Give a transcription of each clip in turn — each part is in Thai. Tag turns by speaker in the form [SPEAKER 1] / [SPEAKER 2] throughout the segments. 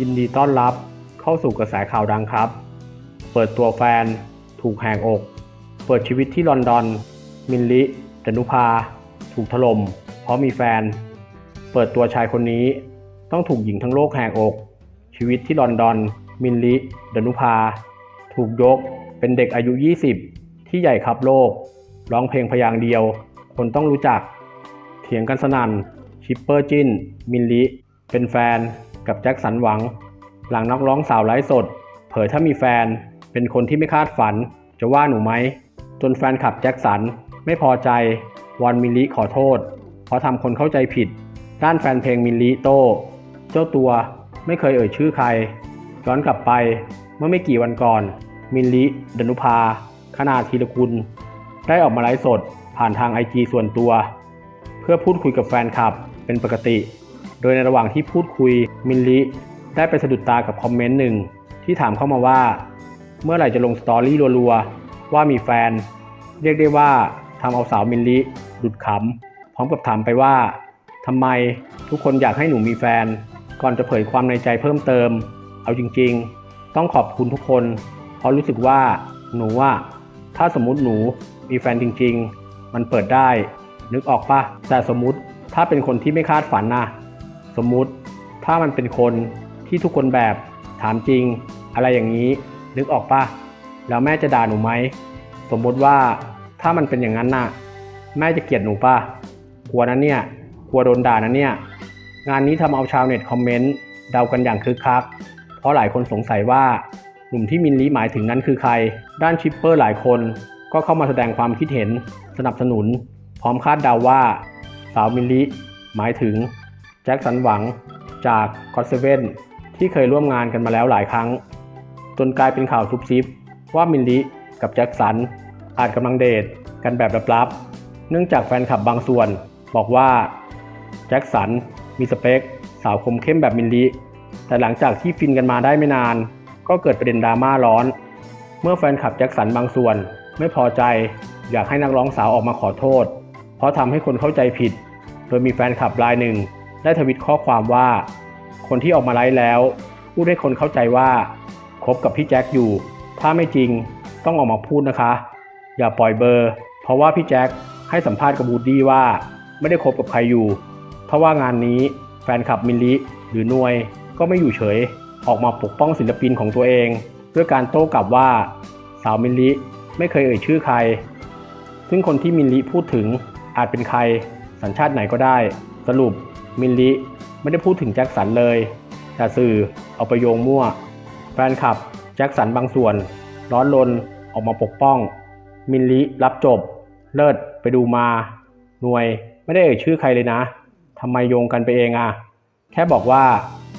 [SPEAKER 1] ยินดีต้อนรับเข้าสู่กระแสข่าวดังครับ เปิดตัวแฟน ถูกแหกอก เปิดชีวิตที่ลอนดอน มินลิดนุภา ถูกถล่มเพราะมีแฟน เปิดตัวชายคนนี้ ต้องถูกหญิงทั้งโลกแหกอก ชีวิตที่ลอนดอน มินลิดนุภา ถูกยกเป็นเด็กอายุ 20 ที่ใหญ่ครับโลก ร้องเพลงพยางค์เดียว คนต้องรู้จัก เถียงกันสนั่น ชิปเปอร์จินมินลิเป็นแฟน กับแจ็คสันหวัง หลังนักร้องสาวไลฟ์สด เผยถ้ามีแฟน เป็นคนที่ไม่คาดฝัน จะว่าหนูไหม จนแฟนคลับแจ็คสัน ไม่พอใจวอนมิลลิขอโทษ เพราะทำคนเข้าใจผิด ด้านแฟนเพลงมิลลิโต้เจ้าตัวไม่เคยเอ่ยชื่อใคร ย้อนกลับไปเมื่อไม่กี่วันก่อน มิลลิดนุภาคณาธีรกุล ได้ออกมาไลฟ์สดผ่านทางไอจส่วนตัว เพื่อพูดคุยกับแฟนคลับเป็นปกติ โดยในระหว่างที่พูดคุยมิลลิได้ไปสะดุดตากับคอมเมนต์หนึ่งที่ถามเข้ามาว่า เมื่อไหร่จะลงสตอรี่รัวๆ ว่ามีแฟน เรียกได้ว่าทำเอาสาวมิลลิหลุดขำพร้อมกับถามไปว่าทำไมทุกคนอยากให้หนูมีแฟน ก่อนจะเผยความในใจเพิ่มเติม เอาจริงๆ ต้องขอบคุณทุกคน เพราะรู้สึกว่าหนูว่าถ้าสมมุติหนูมีแฟนจริง ๆ มันเปิดได้ นึกออกปะแต่สมมุติถ้าเป็นคนที่ไม่คาดฝันนะ มมุติ ถ้ามันเป็นคนที่ทุกคนแบบถามจริง อะไรอย่างนี้ นึกออกปะแล้วแม่จะด่าหนูไหมสมมติว่าถ้ามันเป็นอย่างนั้นน่ะ แม่จะเกลียดหนูปะกลัวนะเนี่ยกลัวโดนด่านะเนี่ย งานนี้ทำเอาชาวเน็ตคอมเมนต์เดากันอย่างคึกคัก เพราะหลายคนสงสัยว่าหนุ่มที่มินลีหมายถึงนั้นคือใคร ด้านชิปเปอร์หลายคนก็เข้ามาแสดงความคิดเห็นสนับสนุน พร้อมคาดเดาว่า สาวมินลีหมายถึง จ็คสันหวังจากก็อตเซเว่นที่เคยร่วมงานกันมาแล้วหลายครั้ง จนกลายเป็นข่าวซุบซิบ ว่ามินลิกับแจ็คสันอาจกำลังเดทกันแบบลับๆ เนื่องจากแฟนคลับบางส่วนบอกว่าแจ็คสันมีสเปค สาวคมเข้มแบบมินลิแต่หลังจากที่ฟินกันมาได้ไม่นาน ก็เกิดประเด็นดราม่าร้อน เมื่อแฟนคลับแจ็คสันบางส่วนไม่พอใจอยากให้นักร้องสาวออกมาขอโทษ เพราะทำให้คนเข้าใจผิด โดยมีแฟนคลับรายหนึ่ง ได้ทวิตข้อความว่า คนที่ออกมาไลฟ์แล้วพูดให้คนเข้าใจว่าคบกับพี่แจ็คอยู่ ถ้าไม่จริงต้องออกมาพูดนะคะ อย่าปล่อยเบอร์ เพราะว่าพี่แจ็คให้สัมภาษณ์กับบูดดี้ว่าไม่ได้คบกับใครอยู่ เพราะว่างานนี้แฟนคลับมิลลิหรือนวยก็ไม่อยู่เฉย ออกมาปกป้องศิลปินของตัวเอง ด้วยการโต้กลับว่า สาวมิลลิไม่เคยเอ่ยชื่อใคร ซึ่งคนที่มินลิพูดถึงอาจเป็นใครสัญชาติไหนก็ได้ สรุปมินลิไม่ได้พูดถึงแจ็คสันเลย แต่สื่อเอาไปโยงมั่ว แฟนคลับแจ็คสันบางส่วน ร้อนรนออกมาปกป้อง มินลิรับจบ เลิศไปดูมา หน่วยไม่ได้เอ่ยชื่อใครเลยนะทำไมโยงกันไปเองอะแค่บอกว่า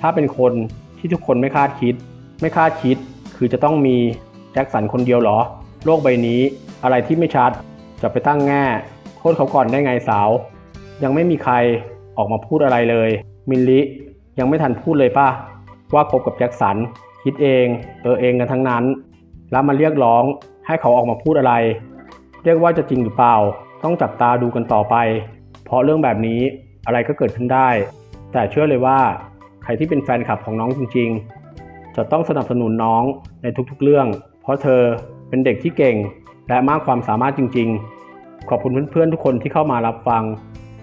[SPEAKER 1] ถ้าเป็นคนที่ทุกคนไม่คาดคิด ไม่คาดคิดคือจะต้องมีแจ็คสันคนเดียวเหรอ โลกใบนี้อะไรที่ไม่ชัดจะไปตั้งแง่โทษเขาก่อนได้ไงสาว ยังไม่มีใครออกมาพูดอะไรเลย มิลลิยังไม่ทันพูดเลยป่ะว่าคบกับแจ็คสัน คิดเองเออเองกันทั้งนั้น แล้วมาเรียกร้องให้เขาออกมาพูดอะไร เรียกว่าจะจริงหรือเปล่า ต้องจับตาดูกันต่อไป เพราะเรื่องแบบนี้อะไรก็เกิดขึ้นได้ แต่เชื่อเลยว่าใครที่เป็นแฟนคลับของน้องจริง ๆ จะต้องสนับสนุนน้องในทุกๆเรื่อง เพราะเธอเป็นเด็กที่เก่งและมากความสามารถจริง ๆ ขอบคุณเพื่อนๆทุกคนที่เข้ามารับฟัง